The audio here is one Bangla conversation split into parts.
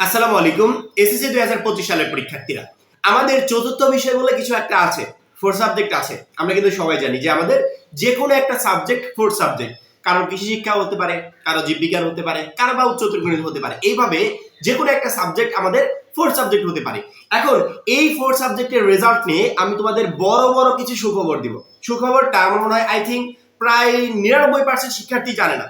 আসসালামু আলাইকুম, এসএসসি দুই হাজার পঁচিশ সালের পরীক্ষার্থীরা। আমাদের চতুর্থ বিষয় বলে কিছু একটা আছে ফোর সাবজেক্ট আছে। আমরা কিন্তু সবাই জানি যে আমাদের যে কোনো একটা সাবজেক্ট ফোর সাবজেক্ট কারও কৃষি শিক্ষা হতে পারে, কারও জীববিজ্ঞান হতে পারে, কারও বা উচ্চতর গণিত হতে পারে। এইভাবে যে কোনো একটা সাবজেক্ট আমাদের ফোর সাবজেক্ট হতে পারে। এখন এই ফোর সাবজেক্টের রেজাল্ট নিয়ে আমি তোমাদের বড় বড় কিছু সুখবর দিব। সুখবরটা আমার মনে হয় আই থিঙ্ক প্রায় নিরানব্বই পার্সেন্ট শিক্ষার্থী জানে না।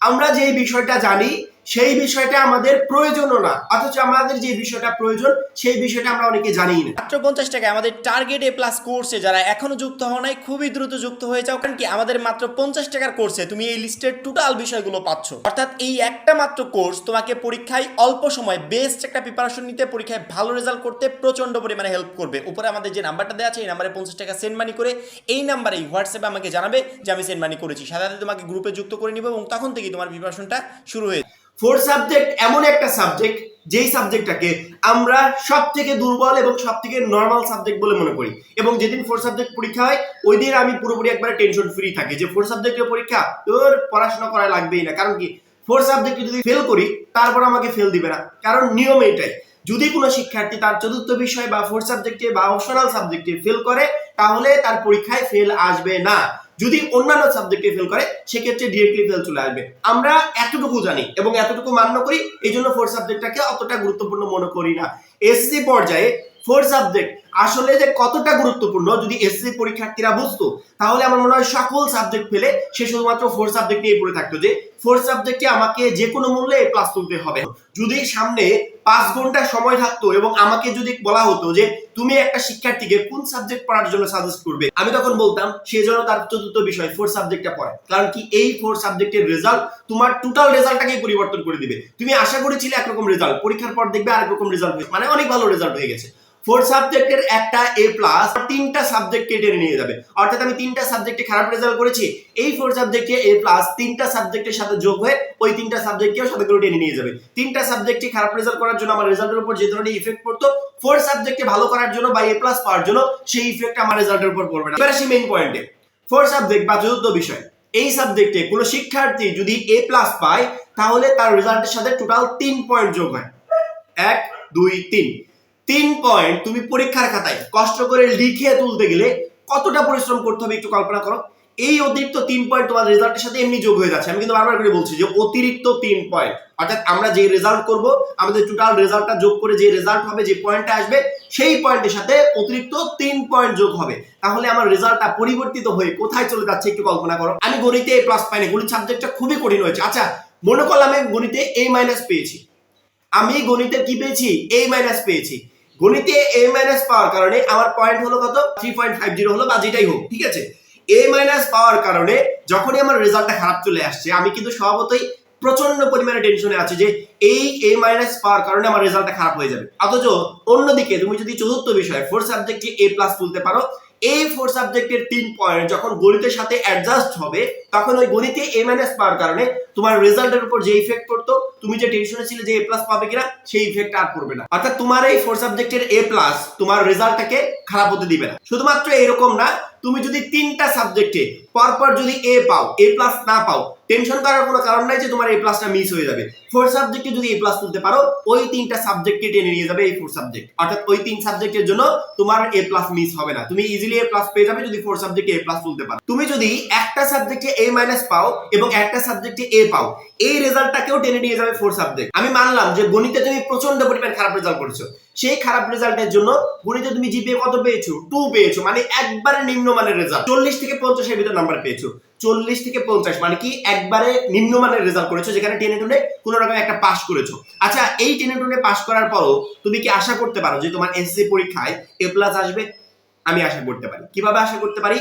আমরা যে বিষয়টা জানি সেই বিষয়টা আমাদের প্রয়োজনও না। অথচ আমাদের যে বিষয়টা প্রয়োজন, সেই বিষয়টা আমরা অনেকে জানিই না। মাত্র পঞ্চাশ টাকায় আমাদের টার্গেট এ প্লাস কোর্সে যারা এখনও যুক্ত হও নাই, খুবই দ্রুত যুক্ত হয়ে যাও। কারণ কি, আমাদের মাত্র পঞ্চাশ টাকার কোর্সে তুমি এই লিস্টের টোটাল বিষয়গুলো পাচ্ছ। অর্থাৎ এই একটা মাত্র কোর্স তোমাকে পরীক্ষায় অল্প সময় বেস্ট একটা প্রিপারেশন নিতে, পরীক্ষায় ভালো রেজাল্ট করতে প্রচণ্ড পরিমাণে হেল্প করবে। উপরে আমাদের যে নাম্বারটা দেওয়া আছে, এই নাম্বারে পঞ্চাশ টাকা সেন্ড মানি করে এই নাম্বারে হোয়াটসঅ্যাপে আমাকে জানাবে যে আমি সেন্ড মানি করেছি। সাথে তোমাকে গ্রুপে যুক্ত করে নিব এবং তখন থেকেই তোমার প্রিপারেশনটা শুরু হয়ে ফোর সাবজেক্ট এমন একটা সাবজেক্ট যেই সাবজেক্টটাকে আমরা সব থেকে দুর্বল এবং সব থেকে নর্মাল সাবজেক্ট বলে মনে করি। এবং যেদিন ফোর সাবজেক্ট পরীক্ষা হয়, ওই দিন আমি পুরোপুরি একবারে টেনশন ফ্রি থাকি যে ফোর সাবজেক্টের পরীক্ষা তোর পড়াশোনা করা লাগবেই না। কারণ কি ফোর সাবজেক্টে যদি ফেল করি, তারপর আমাকে ফেল দিবে না। কারণ নিয়ম এটাই যদি কোনো শিক্ষার্থী তার চতুর্থ বিষয় বা ফোর সাবজেক্টে বা অপশনাল সাবজেক্টে ফেল করে, তাহলে তার পরীক্ষায় ফেল আসবে না। যদি অন্যান্য সাবজেক্টে ফেল করে, সেক্ষেত্রে ডিরেক্টলি ফেল চলে আসবে। আমরা এতটুকু জানি এবং এতটুকু মান্য করি, এই জন্য ফোর সাবজেক্টটাকে অতটা গুরুত্বপূর্ণ মনে করি না। এসসি পর্যায়ে ফোর সাবজেক্ট আসলে যে কতটা গুরুত্বপূর্ণ যদি এসসি পরীক্ষার্থীরা বুঝতো, তাহলে আমার মনে হয় সকল সাবজেক্ট ফেলে সে শুধুমাত্র ফোর সাবজেক্ট নিয়ে পড়ে থাকতো যে ফোর সাবজেক্টে আমাকে যে কোনো মূল্যে ক্লাস তুলতে হবে। যদি সামনে পাঁচ ঘণ্টা সময় থাকতো এবং আমাকে যদি বলা হতো যে তুমি একটা শিক্ষার্থীকে কোন সাবজেক্ট পড়ার জন্য সাজেস্ট করবে, আমি তখন বলতাম সে যেন তার চতুর্থ বিষয় ফোর সাবজেক্টটা পড়ে। কারণ কি এই ফোর সাবজেক্টের রেজাল্ট তোমার টোটাল রেজাল্টটাকে পরিবর্তন করে দিবে। তুমি আশা করেছিলে একরকম রেজাল্ট পরীক্ষার পর দেখবে আরেক রকম রেজাল্ট মানে অনেক ভালো রেজাল্ট হয়ে গেছে। ফোর সাবজেক্টের একটা এ প্লাস তিনটা সাবজেক্টকে টেনে নিয়ে যাবে। অর্থাৎ আমি তিনটা সাবজেক্টে খারাপ রেজাল্ট করেছি, এই ফোর সাবজেক্টে এ প্লাস তিনটা সাবজেক্টের সাথে যোগ হয়ে ওই তিনটা সাবজেক্টকেও সাথে করে টেনে নিয়ে যাবে। তিনটা সাবজেক্টে খারাপ রেজাল্ট করার জন্য আমার রেজাল্টের উপর যে ধরনের ইফেক্ট পড়তো ফোর সাবজেক্টে ভালো করার জন্য বা এ প্লাস পাওয়ার জন্য সেই ইফেক্ট আমার রেজাল্টের উপর পড়বে না। এবার আসি মেইন পয়েন্টে ফোর সাবজেক্ট বা চতুর্থ বিষয়। এই সাবজেক্টে কোনো শিক্ষার্থী যদি এ প্লাস পায়, তাহলে তার রেজাল্টের সাথে টোটাল তিন পয়েন্ট যোগ হয়। এক, দুই, তিন। তিন পয়েন্ট তুমি পরীক্ষার খাতায় কষ্ট করে লিখে তুলতে গেলে কতটা পরিশ্রম করতে হবে একটু কল্পনা করো। এই অতিরিক্ত তিন পয়েন্ট তোমার রেজাল্টের সাথে এমনি যোগ হয়ে যাচ্ছে। আমি কিন্তু বারবার করে বলছি যে অতিরিক্ত তিন পয়েন্ট অর্থাৎ আমরা যে রেজাল্ট করব, আমাদের টোটাল রেজাল্টটা যোগ করে যে রেজাল্ট হবে, যে পয়েন্টটা আসবে, সেই পয়েন্টের সাথে অতিরিক্ত তিন পয়েন্ট যোগ হবে। তাহলে আমার রেজাল্টটা পরিবর্তিত হয়ে কোথায় চলে যাচ্ছে একটু কল্পনা করো। আমি গণিতে এ প্লাস পাইনি, গণিত সাবজেক্টটা খুবই কঠিন হয়েছে। আচ্ছা মনে করলাম আমি গণিতে এ মাইনাস পেয়েছি। আমি গণিতে কি পেয়েছি? এ মাইনাস পেয়েছি। গণিতে এ মাইনাস পাওয়ার কারণে আমার পয়েন্ট হলো কত? থ্রি পয়েন্ট ফাইভ জিরো হলো বা যেটাই হোক, ঠিক আছে? এ মাইনাস পাওয়ার কারণে যখনই আমার রেজাল্টটা খারাপ চলে আসছে, আমি কিন্তু স্বভাবতই প্রচণ্ড পরিমাণে টেনশনে আছি যে এই এ মাইনাস পাওয়ার কারণে আমার রেজাল্টটা খারাপ হয়ে যাবে। অথচ অন্যদিকে তুমি যদি চতুর্থ বিষয় ফোর সাবজেক্টে এ প্লাস তুলতে পারো এই ফোর সাবজেক্টের তিন পয়েন্ট যখন গণিতের সাথে অ্যাডজাস্ট হবে তখন ওই গণিতে এ মাইনাস পাওয়ার কারণে তোমার রেজাল্টের উপর যে ইফেক্ট পড়তো, তুমি যে টেনশনে ছিলে যে এ প্লাস পাবে কিনা, সেই ইফেক্ট আর পড়বে না। অর্থাৎ তোমার এই ফোর সাবজেক্টের এ প্লাস তোমার রেজাল্টটাকে খারাপ হতে দিবে না। শুধুমাত্র এরকম না, তুমি যদি তিনটা সাবজেক্টে পরপর যদি এ পাও এ প্লাস না পাও টেনশন করার কোনো কারণ নাই যে তোমার এ প্লাসটা মিস হয়ে যাবে। ফোর সাবজেক্টে যদি এ প্লাস তুলতে পারো, ওই তিনটা সাবজেক্টকে টেনে নিয়ে যাবে এই ফোর সাবজেক্ট অর্থাৎ ওই তিন সাবজেক্টের জন্য তোমার এ প্লাস মিস হবে না। তুমি ইজিলি এ প্লাস পেয়ে যাবে যদি ফোর সাবজেক্টে এ প্লাস তুলতে পারো। তুমি যদি একটা সাবজেক্টে মাইনাস পাও এবং একটা সাবজেক্টে এ পাও। এই রেজাল্টটাকেও টেনে নিয়ে যাবে ফোর সাবজেক্ট আমি মানলাম যে গণিতে তুমি প্রচণ্ড পরিমাণ খারাপ রেজাল্ট করেছ। সেই খারাপ রেজাল্টের জন্য গণিতে তুমি জিপিএ কত পেয়েছ? টু পেয়েছ মানে একবারে নিম্নমানের রেজাল্ট চল্লিশ থেকে পঞ্চাশের ভিতর নাম্বার পেয়েছ। চল্লিশ থেকে পঞ্চাশ মানে কি একবারে নিম্নমানের রেজাল্ট করেছ, যেখানে টেনে টুনে কোনো রকম একটা পাস করেছ। আচ্ছা এই টেনে টুনে পাস করার পরও তুমি কি আশা করতে পারো যে তোমার এসএসসি পরীক্ষায় এ প্লাস আসবে? আমি আশা করতে পারি। কীভাবে আশা করতে পারি?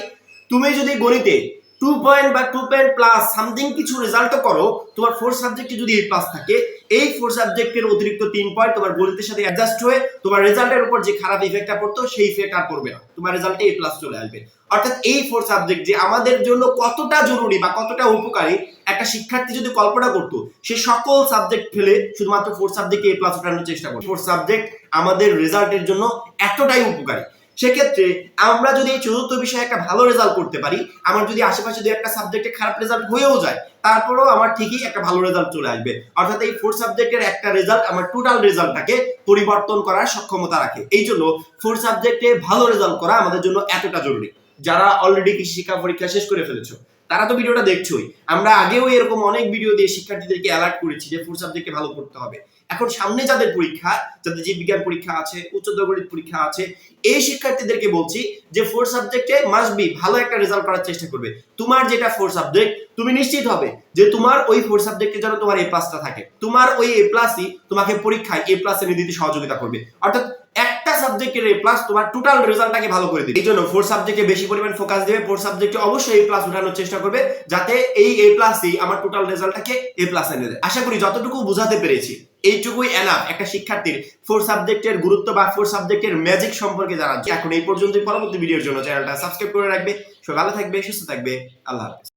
তুমি যদি গণিতে টু পয়েন্ট বা টু পয়েন্ট প্লাস সামথিং কিছু রেজাল্টও করো, তোমার ফোর সাবজেক্টে যদি এ প্লাস থাকে, এই ফোর সাবজেক্টের অতিরিক্ত তিন পয়েন্ট তোমার গণিতের সাথে অ্যাডজাস্ট হয়ে তোমার রেজাল্টের উপর যে খারাপ ইফেক্টটা পড়তো, সেই ইফেক্ট আর পড়বে না। তোমার রেজাল্টে এ প্লাস চলে আসবে। অর্থাৎ এই ফোর সাবজেক্ট যে আমাদের জন্য কতটা জরুরি বা কতটা উপকারী, একটা শিক্ষার্থী যদি কল্পনা করতো, সে সকল সাবজেক্ট ফেলে শুধুমাত্র ফোর সাবজেক্টে এ প্লাস ওঠানোর চেষ্টা করতো। ফোর সাবজেক্ট আমাদের রেজাল্টের জন্য এতটাই উপকারী। সেক্ষেত্রে আমরা যদি এই চতুর্থ বিষয়ে একটা ভালো রেজাল্ট করতে পারি, আমার যদি আশেপাশে দু একটা সাবজেক্টে খারাপ রেজাল্ট হয়েও যায়, তারপরেও আমার ঠিকই একটা ভালো রেজাল্ট চলে আসবে। অর্থাৎ এই ফোর সাবজেক্টের একটা রেজাল্ট আমার টোটাল রেজাল্টটাকে পরিবর্তন করার সক্ষমতা রাখে। এই জন্য ফোর সাবজেক্টে ভালো রেজাল্ট করা আমাদের জন্য এতটা জরুরি। যারা অলরেডি কৃষি শিক্ষা পরীক্ষা শেষ করে ফেলেছো, তারা তো ভিডিওটা দেখছোই। আমরা আগেও এরকম অনেক ভিডিও দিয়ে শিক্ষার্থীদেরকে অ্যালার্ট করেছি যে ফোর সাবজেক্টে ভালো করতে হবে। এখন সামনে যাদের পরীক্ষা, যাদের জীববিজ্ঞান পরীক্ষা আছে উচ্চতর গণিত পরীক্ষা আছে, এই শিক্ষার্থীদেরকে বলছি যে ফোর সাবজেক্টে মাস্ট বি ভালো একটা রেজাল্ট করার চেষ্টা করবে। তোমার যেটা ফোর সাবজেক্ট তুমি নিশ্চিত হবে যে তোমার ওই ফোর সাবজেক্টে যেন তোমার এ প্লাসটা থাকে। তোমার ওই এ প্লাসই তোমাকে পরীক্ষায় এ প্লাস এনে দিতে সহযোগিতা করবে। অর্থাৎ সাবজেক্টের এ প্লাস তোমার টোটাল রেজাল্টটাকে ভালো করে দিবে। এই জন্য ফোর সাবজেক্টে বেশি পরিমাণ ফোকাস দেবে। ফোর সাবজেক্টে অবশ্যই এ প্লাস উঠানোর চেষ্টা করবে, যাতে এই এ প্লাসই আমার টোটাল রেজাল্টটাকে এ প্লাস এনে দেয়। আশা করি যতটুকু বোঝাতে পেরেছি, এইটুকুই এনাফ একটা শিক্ষার্থীর ফোর সাবজেক্টের গুরুত্ব বা ফোর সাবজেক্টের ম্যাজিক সম্পর্কে জানা এখন এই পর্যন্ত পরবর্তী ভিডিওর জন্য চ্যানেলটা সাবস্ক্রাইব করে রাখবে। সবাই ভালো থাকবে, সুস্থ থাকবে। আল্লাহ হাফেজ।